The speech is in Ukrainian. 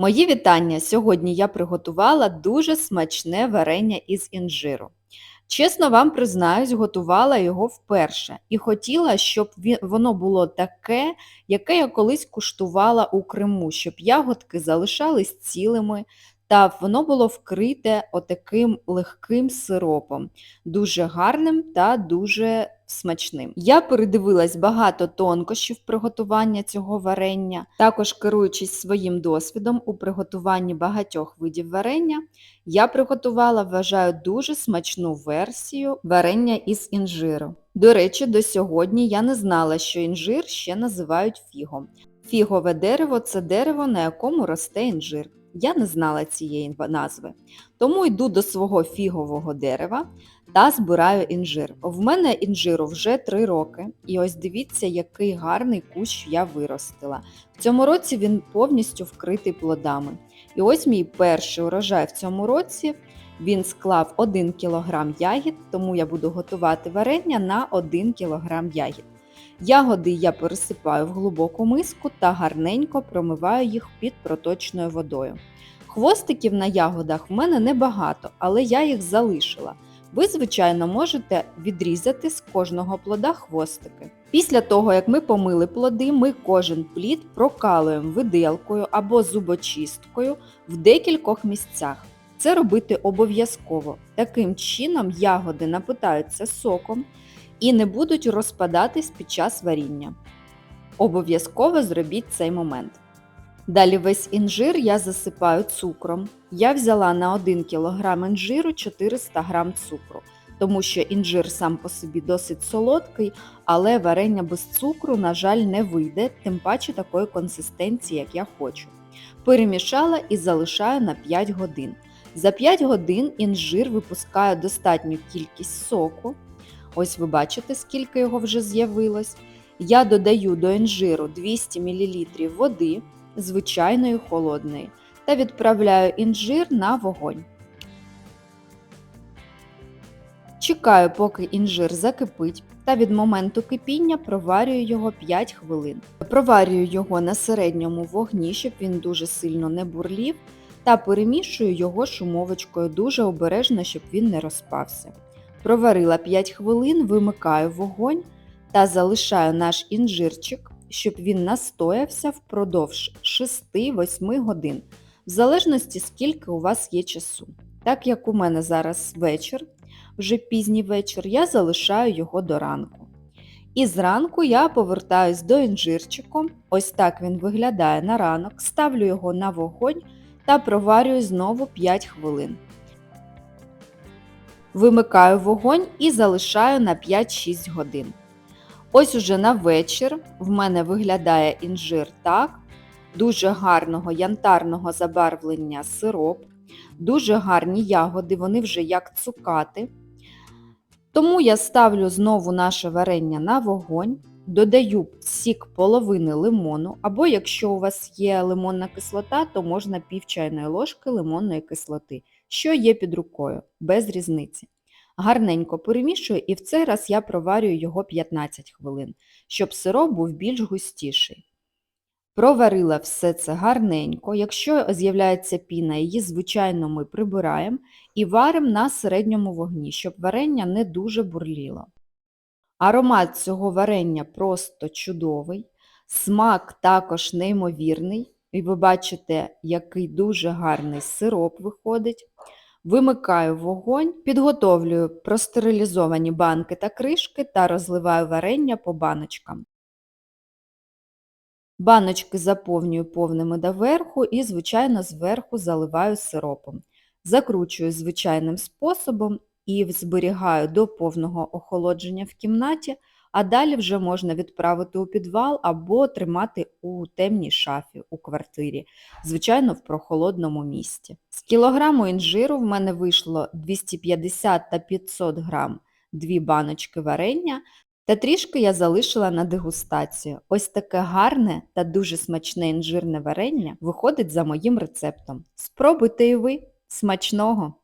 Мої вітання! Сьогодні я приготувала дуже смачне варення із інжиру. Чесно вам признаюсь, готувала його вперше і хотіла, щоб воно було таке, яке я колись куштувала у Криму, щоб ягодки залишались цілими, та воно було вкрите отаким легким сиропом, дуже гарним та дуже смачним. Я передивилась багато тонкощів приготування цього варення, також керуючись своїм досвідом у приготуванні багатьох видів варення, я приготувала, вважаю, дуже смачну версію варення із інжиру. До речі, до сьогодні я не знала, що інжир ще називають фігом. Фігове дерево це дерево, на якому росте інжир. Я не знала цієї назви. Тому йду до свого фігового дерева та збираю інжир. В мене інжиру вже 3 роки, і ось дивіться, який гарний кущ я виростила. В цьому році він повністю вкритий плодами. І ось мій перший урожай в цьому році. Він склав 1 кг ягід, тому я буду готувати варення на 1 кг ягід. Ягоди я пересипаю в глибоку миску та гарненько промиваю їх під проточною водою. Хвостиків на ягодах в мене небагато, але я їх залишила. Ви, звичайно, можете відрізати з кожного плода хвостики. Після того, як ми помили плоди, ми кожен плід прокалуємо виделкою або зубочисткою в декількох місцях. Це робити обов'язково. Таким чином ягоди напитаються соком і не будуть розпадатись під час варіння. Обов'язково зробіть цей момент. Далі весь інжир я засипаю цукром. Я взяла на 1 кг інжиру 400 г цукру, тому що інжир сам по собі досить солодкий, але варення без цукру, на жаль, не вийде, тим паче такої консистенції, як я хочу. Перемішала і залишаю на 5 годин. За 5 годин інжир випускає достатню кількість соку. Ось ви бачите, скільки його вже з'явилось. Я додаю до інжиру 200 мл води, звичайної холодної, та відправляю інжир на вогонь. Чекаю, поки інжир закипить, та від моменту кипіння проварюю його 5 хвилин. Проварюю його на середньому вогні, щоб він дуже сильно не бурлів, та перемішую його шумовочкою дуже обережно, щоб він не розпався. Проварила 5 хвилин, вимикаю вогонь та залишаю наш інжирчик, щоб він настоявся впродовж 6-8 годин, в залежності скільки у вас є часу. Так як у мене зараз вечір, вже пізній вечір, я залишаю його до ранку. І зранку я повертаюсь до інжирчику, ось так він виглядає на ранок, ставлю його на вогонь та проварюю знову 5 хвилин. Вимикаю вогонь і залишаю на 5-6 годин. Ось уже на вечір в мене виглядає інжир так, дуже гарного янтарного забарвлення сироп, дуже гарні ягоди, вони вже як цукати. Тому я ставлю знову наше варення на вогонь, додаю сік половини лимону, або якщо у вас є лимонна кислота, то можна пів чайної ложки лимонної кислоти, що є під рукою, без різниці. Гарненько перемішую і в цей раз я проварюю його 15 хвилин, щоб сироп був більш густіший. Проварила все це гарненько. Якщо з'являється піна, її, звичайно, ми прибираємо і варимо на середньому вогні, щоб варення не дуже бурліло. Аромат цього варення просто чудовий, смак також неймовірний, і ви бачите, який дуже гарний сироп виходить. Вимикаю вогонь, підготовлюю простерилізовані банки та кришки та розливаю варення по баночкам. Баночки заповнюю повними доверху і, звичайно, зверху заливаю сиропом. Закручую звичайним способом і зберігаю до повного охолодження в кімнаті, а далі вже можна відправити у підвал або тримати у темній шафі у квартирі, звичайно, в прохолодному місці. З кілограму інжиру в мене вийшло 250 та 500 грам дві баночки варення, та трішки я залишила на дегустацію. Ось таке гарне та дуже смачне інжирне варення виходить за моїм рецептом. Спробуйте і ви! Смачного!